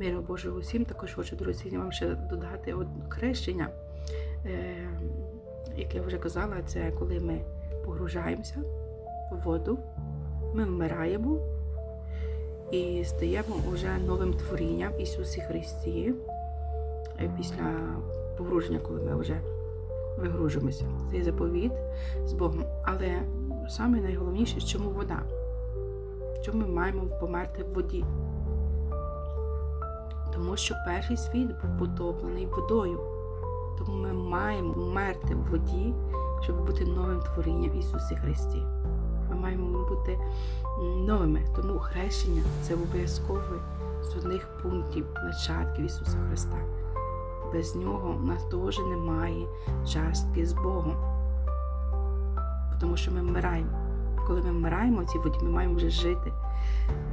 Миру Божого усім. Також хочу, друзі, вам ще додати хрещення, е, яке я вже казала, це коли ми погружаємося в воду, ми вмираємо і стаємо вже новим творінням Ісусі Христі. Е, Після погруження, коли ми вже вигружуємося. Це заповіт з Богом. Але саме найголовніше, чому вода? Чому ми маємо померти в воді? Тому що перший світ був потоплений водою. Тому ми маємо вмерти в воді, щоб бути новим творінням Ісусі Христі. Ми маємо бути новими. Тому хрещення це обов'язковий з одних пунктів начатків Ісуса Христа. Без нього в нас теж немає частки з Богом. Тому що ми вмираємо. Коли ми вмираємо цій воді, ми маємо вже жити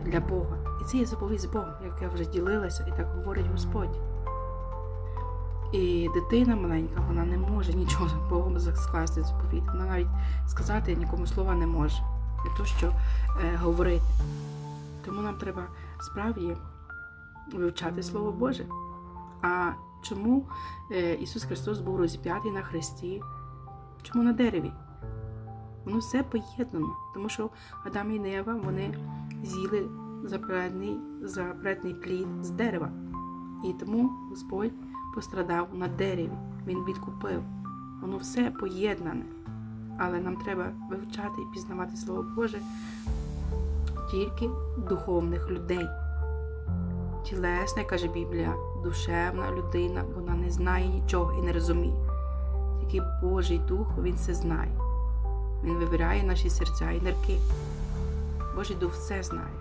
для Бога. І це є заповідь з Богом, як я вже ділилася, і так говорить Господь. І дитина маленька, вона не може нічого з Богом скласти заповідь. Вона навіть сказати нікому слова не може. Не то, що е, говорити. Тому нам треба справді вивчати Слово Боже. А чому е, Ісус Христос був розіп'ятий на хресті? Чому на дереві? Воно все поєднано, тому що Адам і Нева вони з'їли запретний, запретний плід з дерева. І тому Господь пострадав на дереві, Він відкупив. Воно все поєднане. Але нам треба вивчати і пізнавати Слово Боже тільки духовних людей. Тілесна, каже Біблія, душевна людина, вона не знає нічого і не розуміє. Тільки Божий Дух, Він все знає. Він вибирає наші серця і нирки. Божий Дух все знає.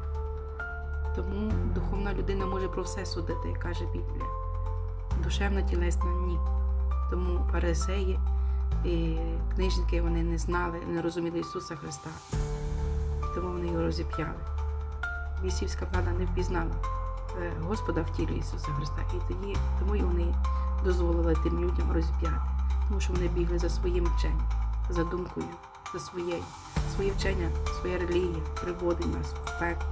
Тому духовна людина може про все судити, каже Біблія. Душевна тілесна ні. Тому фарисеї і книжники вони не знали, не розуміли Ісуса Христа. Тому вони його розіп'яли. Вісівська влада не впізнала е, Господа в тілі Ісуса Христа. І тоді тому й вони дозволили тим людям розіп'яти, тому що вони бігли за своїм вченням, за думкою, за своєю. Своє вчення, своя релігія приводить нас в пекло.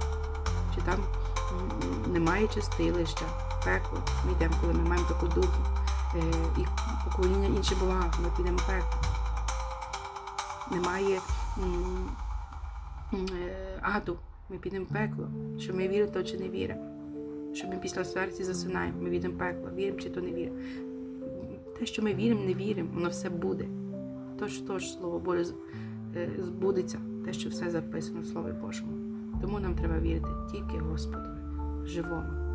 Чи там немає чистилища, пекло. Ми йдемо, коли ми маємо таку думку. Е, і поклоніння іншим богам, ми підемо в пекло. Немає е, аду, ми підемо в пекло. Що ми віримо, то чи не віримо. Що ми після смерті засинаємо, ми відемо пекло, віримо чи то не віримо. Те, що ми віримо, не віримо, воно все буде. Тож, тож, Слово Боже збудеться, те, що все записано в Слові Божому. Тому нам треба вірити тільки Господові, живому.